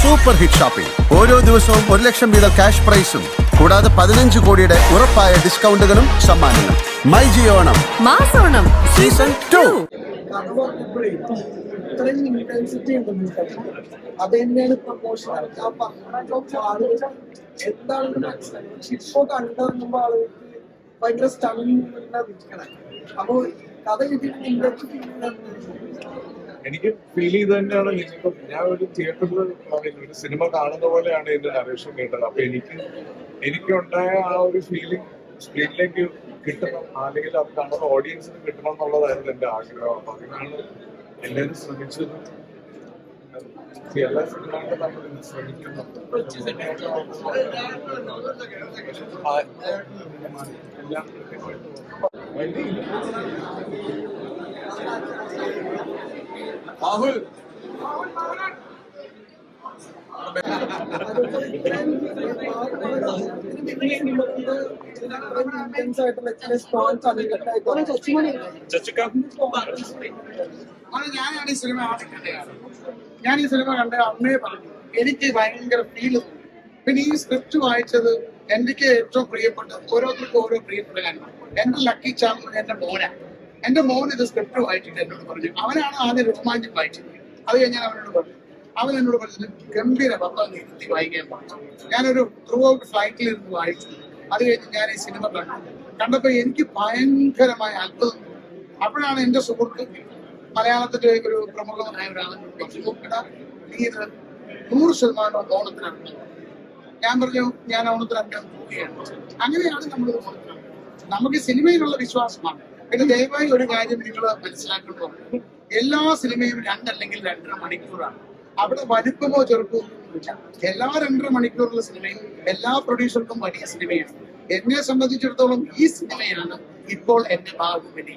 Super hit shopping ഓരോ ദിവസവും ഒരു ലക്ഷം വീതം ക്യാഷ് പ്രൈസും കൂടാതെ പതിനഞ്ച് കോടിയുടെ ഉറപ്പായ ഡിസ്കൗണ്ടുകളും സമ്മാനങ്ങളും. മൈ ജിയോണം മാസോണം സീസൺ ടു. ഇത്രയും ഇന്റൻസിറ്റി ഉണ്ടെന്ന് അത് തന്നെയാണ് പ്രൊമോഷൻ ആ പറഞ്ഞ ആളുകൾ എന്താണെന്ന് മനസ്സിലായി പക്ഷെ ഇപ്പൊ കണ്ടു ആളുകൾക്ക് ഭയങ്കര സ്റ്റണ്ണിങ്ങനെ അപ്പൊ കഥ കിട്ടിയിട്ട് ചെയ്യുന്നത് എനിക്ക് ഫീൽ ചെയ്ത് തന്നെയാണ് ഞാൻ ഒരു തിയേറ്ററിൽ ഒരു സിനിമ കാണുന്ന പോലെയാണ് എന്റെ നരേഷൻ കേട്ടത്. അപ്പൊ എനിക്ക് എനിക്കുണ്ടായ ആ ഒരു ഫീലിംഗ് സ്ക്രീനിലേക്ക് കിട്ടണം അല്ലെങ്കിൽ അത് കാണുന്ന ഓഡിയൻസിന് കിട്ടണം എന്നുള്ളതായിരുന്നു എന്റെ ആഗ്രഹം. അപ്പൊ അതിനാണ് എല്ലാവരും ശ്രമിച്ചത്. എല്ലാ സിനിമകളും ശ്രമിക്കുന്നുണ്ട് എല്ലാം രാഹുൽ. ഞാനാണ് ഈ സിനിമ ഞാൻ ഈ സിനിമ കണ്ട അമ്മയെ പറഞ്ഞു എനിക്ക് ഭയങ്കര ഫീൽ പിന്നെ ഈ സ്ക്രിപ്റ്റ് വായിച്ചത് എനിക്ക് ഏറ്റവും പ്രിയപ്പെട്ട ഓരോരുത്തർക്കും ഓരോ പ്രിയപ്പെട്ട കാര്യമാണ്. എന്റെ ലക്കി ചാം എന്റെ മോനാ. എന്റെ മോൻ ഇത് സ്ക്രിപ്റ്റ് വായിച്ചിട്ട് എന്നോട് പറഞ്ഞു. അവനാണ് ആദ്യം റൊമാന്റിക് വായിച്ചത്. അത് കഴിഞ്ഞാൽ അവനോട് പറഞ്ഞു. അവൻ എന്നോട് പറഞ്ഞു ഗംഭീര പത്രം ഇരുത്തി വായിക്കാൻ പറഞ്ഞു ഞാനൊരു ത്രൂ ഔട്ട് ഫ്ലൈറ്റിൽ ഇരുന്ന് വായിച്ചു. അത് കഴിഞ്ഞ് ഞാൻ ഈ സിനിമ കണ്ടു. കണ്ടപ്പോ എനിക്ക് ഭയങ്കരമായ അത്ഭുതം. അപ്പോഴാണ് എന്റെ സുഹൃത്ത് മലയാളത്തിന്റെ ഒരു പ്രമുഖമായ എടാ നീ ഇത് നൂറ് ശതമാനം ഓണത്തിനാണ്. ഞാൻ പറഞ്ഞു ഞാൻ ഓണത്തിനാണ് അങ്ങനെയാണ് നമ്മൾ നമുക്ക് സിനിമയിലുള്ള വിശ്വാസമാണ്. പിന്നെ ദയവായി ഒരു കാര്യം നിങ്ങൾ മനസ്സിലാക്കേണ്ടതുണ്ട് എല്ലാ സിനിമയും രണ്ടല്ലെങ്കിൽ രണ്ടര മണിക്കൂറാണ്. അവിടെ വലുപ്പമോ ചെറുപ്പമോ ഒന്നുമില്ല എല്ലാ രണ്ടര മണിക്കൂറുള്ള സിനിമയും എല്ലാ പ്രൊഡ്യൂസർക്കും വലിയ സിനിമയാണ്. എന്നെ സംബന്ധിച്ചിടത്തോളം ഈ സിനിമയാണ് ഇപ്പോൾ എന്റെ ബാഹുബലി